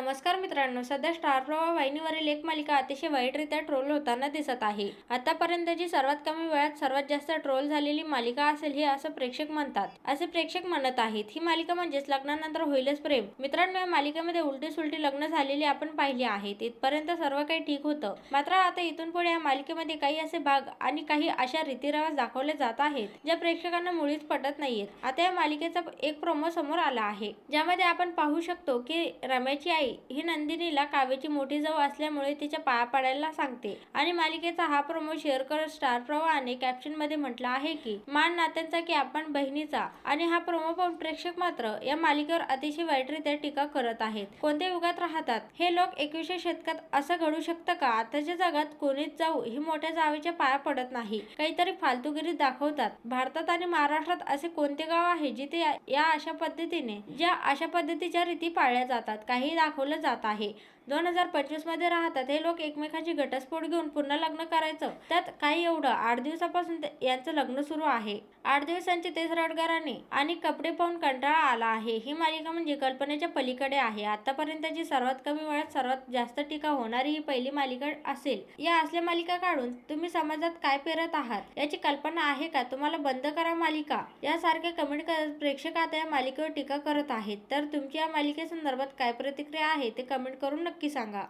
नमस्कार मित्रांनो सध्या स्टार प्रवाह वाहिनीवरील एक मालिका अतिशय वाईटरित्या ट्रोल होताना दिसत आहे. आतापर्यंतची सर्वात कमी वेळात सर्वात जास्त ट्रोल झालेली मालिका असेल हे असं प्रेक्षक म्हणतात. असे प्रेक्षक म्हणत आहेत ही मालिका म्हणजेच लग्नानंतर होईलच प्रेम. मित्रांनो या मालिकेमध्ये उलटी सुलटी लग्न झालेली आपण पाहिली आहेत इथपर्यंत सर्व काही ठीक होतं. मात्र आता इथून पुढे या मालिकेमध्ये काही असे भाग आणि काही अशा रीतिरिवाज दाखवले जात आहेत ज्या प्रेक्षकांना मुळीच पटत नाहीयेत. आता या मालिकेचा एक प्रोमो समोर आला आहे ज्यामध्ये आपण पाहू शकतो की रम्याची आई ही नंदिनीला काव्याची मोठी जाऊ असल्यामुळे तिच्या पाया पडायला सांगते. आणि मालिकेचा हा प्रोमो शेअर करत स्टार प्रवाहाने कॅप्शनमध्ये म्हटलं आहे की मान नात्यांचा की आपण बहिणीचा. आणि हा प्रोमो पाहून प्रेक्षक मात्र या मालिकेवर अतिशय वाईटरित्या टीका करत आहेत. कोणत्या युगात राहतात? हे लोक एकविशे शतकात असं घडू शकतं का? आताच्या जगात कोणीच जाऊ ही मोठ्या जावेच्या पाया पडत नाही. काहीतरी फालतूगिरी दाखवतात. भारतात आणि महाराष्ट्रात असे कोणते गाव आहे जिथे या- अशा पद्धतीने ज्या अशा पद्धतीच्या रीती पाळल्या जातात? काही दाखव दाखवलं जात आहे. दोन हजार पंचवीसमध्ये राहतात. हे लोक एकमेकांची घटस्फोट घेऊन पुन्हा लग्न करायचं. त्यात काही एवढं आठ दिवसापासून यांचं लग्न सुरू आहे. आठ दिवसांचे तेच रडगाराने आणि कपडे पाहून कंटाळा आला आहे. ही मालिका म्हणजे कल्पनेच्या पलीकडे आहे. आतापर्यंतची सर्वात कमी वेळात सर्वात जास्त टीका होणारी ही पहिली मालिका असेल. या असल्या मालिका काढून तुम्ही समाजात काय पेरत आहात याची कल्पना आहे का? तुम्हाला बंद करा मालिका. यासारख्या कमेंट करत प्रेक्षक आता या मालिकेवर टीका करत आहेत. तर तुमची या मालिकेसंदर्भात काय प्रतिक्रिया आहे ते कमेंट करून नक्की सांगा.